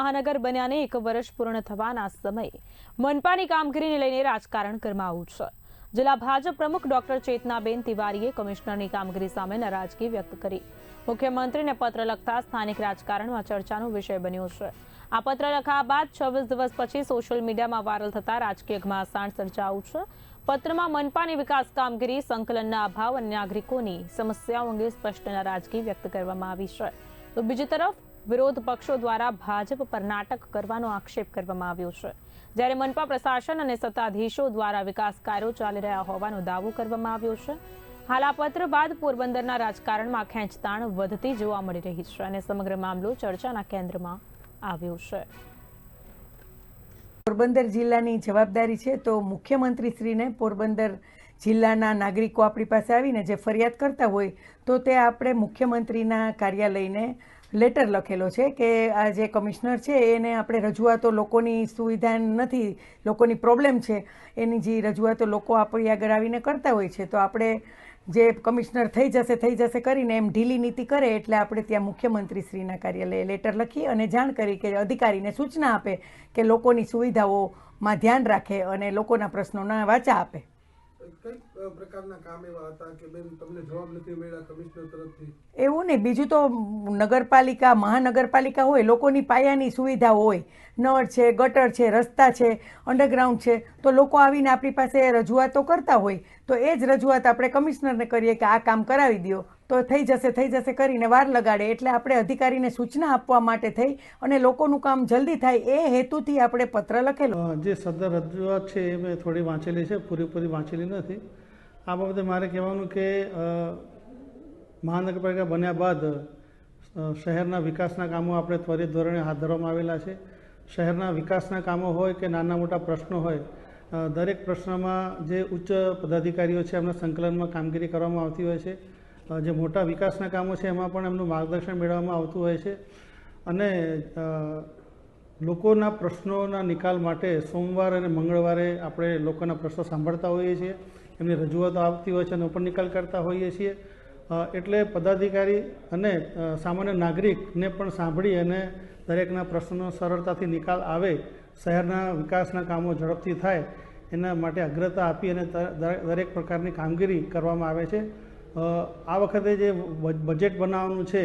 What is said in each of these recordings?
મહાનગર બન્યાને એક વર્ષ પૂર્ણ થવાના સમયે મનપાની કામગીરીને લઈને રાજકારણ ગરમાવું છે. જિલ્લા ભાજપ પ્રમુખ ડોક્ટર ચેતનાબેન તિવારીએ કમિશનરની કામગીરી સામે નારાજગી વ્યક્ત કરી. મુખ્યમંત્રીને પત્ર લખતા સ્થાનિક રાજકારણમાં ચર્ચાનો વિષય બન્યો છે. આ પત્ર લખાયા બાદ છવ્વીસ દિવસ પછી સોશિયલ મીડિયામાં વાયરલ થતા રાજકીય ઘમાસાણ સર્જાયું છે. પત્રમાં મનપાની વિકાસ કામગીરી, સંકલનના અભાવ અને નાગરિકોની સમસ્યાઓ અંગે સ્પષ્ટ નારાજગી વ્યક્ત કરવામાં આવી છે. તો બીજી તરફ વિરોધ પક્ષો દ્વારા ભાજપ પર નાટક કરવાનો આક્ષેપ કરવામાં આવ્યો છે. જ્યારે મનપા પ્રશાસન અને સત્તાધીશો દ્વારા વિકાસ કાર્યો ચાલી રહ્યા હોવાનો દાવો કરવામાં આવ્યો છે. હાલ આ પત્ર બાદ પોરબંદરના રાજકારણમાં ખેંચતાણ વધતી જોવા મળી રહી છે અને સમગ્ર મામલો ચર્ચાના કેન્દ્રમાં આવ્યો છે. પોરબંદર જિલ્લાની જવાબદારી છે તો મુખ્યમંત્રીશ્રીને પોરબંદર જિલ્લાના નાગરિકો આપણી પાસે આવીને જે ફરિયાદ કરતા હોય તો તે આપણે મુખ્યમંત્રીના કાર્યાલયને લેટર લખેલો છે કે આ જે કમિશનર છે, એને આપણે રજૂઆતો લોકોની સુવિધા નથી, લોકોની પ્રોબ્લેમ છે, એની જે રજૂઆતો લોકો આપણી આગળ આવીને કરતા હોય છે, તો આપણે જે કમિશનર થઈ જશે થઈ જશે કરીને એમ ઢીલી નીતિ કરે એટલે આપણે ત્યાં મુખ્યમંત્રીશ્રીના કાર્યાલયે લેટર લખી અને જાણ કરી કે અધિકારીને સૂચના આપે કે લોકોની સુવિધાઓમાં ધ્યાન રાખે અને લોકોના પ્રશ્નોના વાચા આપે. એવું નહીં, બીજું તો નગરપાલિકા, મહાનગરપાલિકા હોય, લોકોની પાયાની સુવિધા હોય. નળ છે, ગટર છે, રસ્તા છે અંડરગ્રાઉન્ડ છે, તો લોકો આવીને આપણી પાસે રજૂઆતો કરતા હોય. તો એ જ રજૂઆત આપણે કમિશનરને કરીએ કે આ કામ કરાવી દો તો થઈ જશે થઈ જશે કરીને વાર લગાડે. એટલે આપણે અધિકારીને સૂચના આપવા માટે થઈ અને લોકોનું કામ જલ્દી થાય એ હેતુથી આપણે પત્ર લખેલો. જે સદર રજૂઆત છે એ મેં થોડી વાંચેલી છે, પૂરેપૂરી વાંચેલી નથી. આ બાબતે મારે કહેવાનું કે મહાનગરપાલિકા બન્યા બાદ શહેરના વિકાસના કામો આપણે ત્વરિત ધોરણે હાથ ધરવામાં આવેલા છે. શહેરના વિકાસના કામો હોય કે નાના મોટા પ્રશ્નો હોય દરેક પ્રશ્નમાં જે ઉચ્ચ પદાધિકારીઓ છે એમના સંકલનમાં કામગીરી કરવામાં આવતી હોય છે. જે મોટા વિકાસના કામો છે, એમાં પણ એમનું માર્ગદર્શન મેળવવામાં આવતું હોય છે. અને લોકોના પ્રશ્નોના નિકાલ માટે સોમવાર અને મંગળવારે આપણે લોકોના પ્રશ્નો સાંભળતા હોઈએ છીએ. એમની રજૂઆતો આવતી હોય છે એનો પણ નિકાલ કરતા હોઈએ છીએ. એટલે પદાધિકારી અને સામાન્ય નાગરિકને પણ સાંભળી અને દરેકના પ્રશ્નોનો સરળતાથી નિકાલ આવે, શહેરના વિકાસના કામો ઝડપથી થાય, એના માટે અગ્રતા આપી અને દરેક પ્રકારની કામગીરી કરવામાં આવે છે. આ વખતે જે બજેટ બનાવવાનું છે,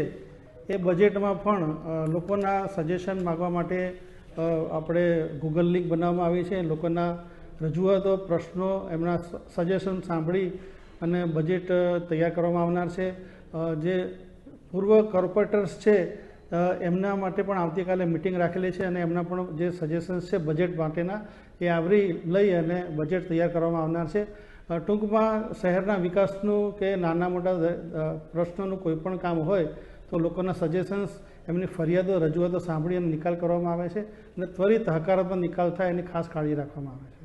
એ બજેટમાં પણ લોકોના સજેશન માગવા માટે આપણે ગૂગલ લિંક બનાવવામાં આવી છે. લોકોના રજૂઆતો, પ્રશ્નો, એમના સજેશન સાંભળી અને બજેટ તૈયાર કરવામાં આવનાર છે. જે પૂર્વ કોર્પોરેટર્સ છે એમના માટે પણ આવતીકાલે મિટિંગ રાખેલી છે અને એમના પણ જે સજેશન્સ છે બજેટ માટેના, એ આવરી લઈ અને બજેટ તૈયાર કરવામાં આવનાર છે. ટૂંકમાં શહેરના વિકાસનું કે નાના મોટા પ્રશ્નોનું કોઈ પણ કામ હોય તો લોકોના સજેશન્સ એમની ફરિયાદો, રજૂઆતો સાંભળી અને નિકાલ કરવામાં આવે છે અને ત્વરિત હકારાત્મક નિકાલ થાય એની ખાસ કાળજી રાખવામાં આવે છે.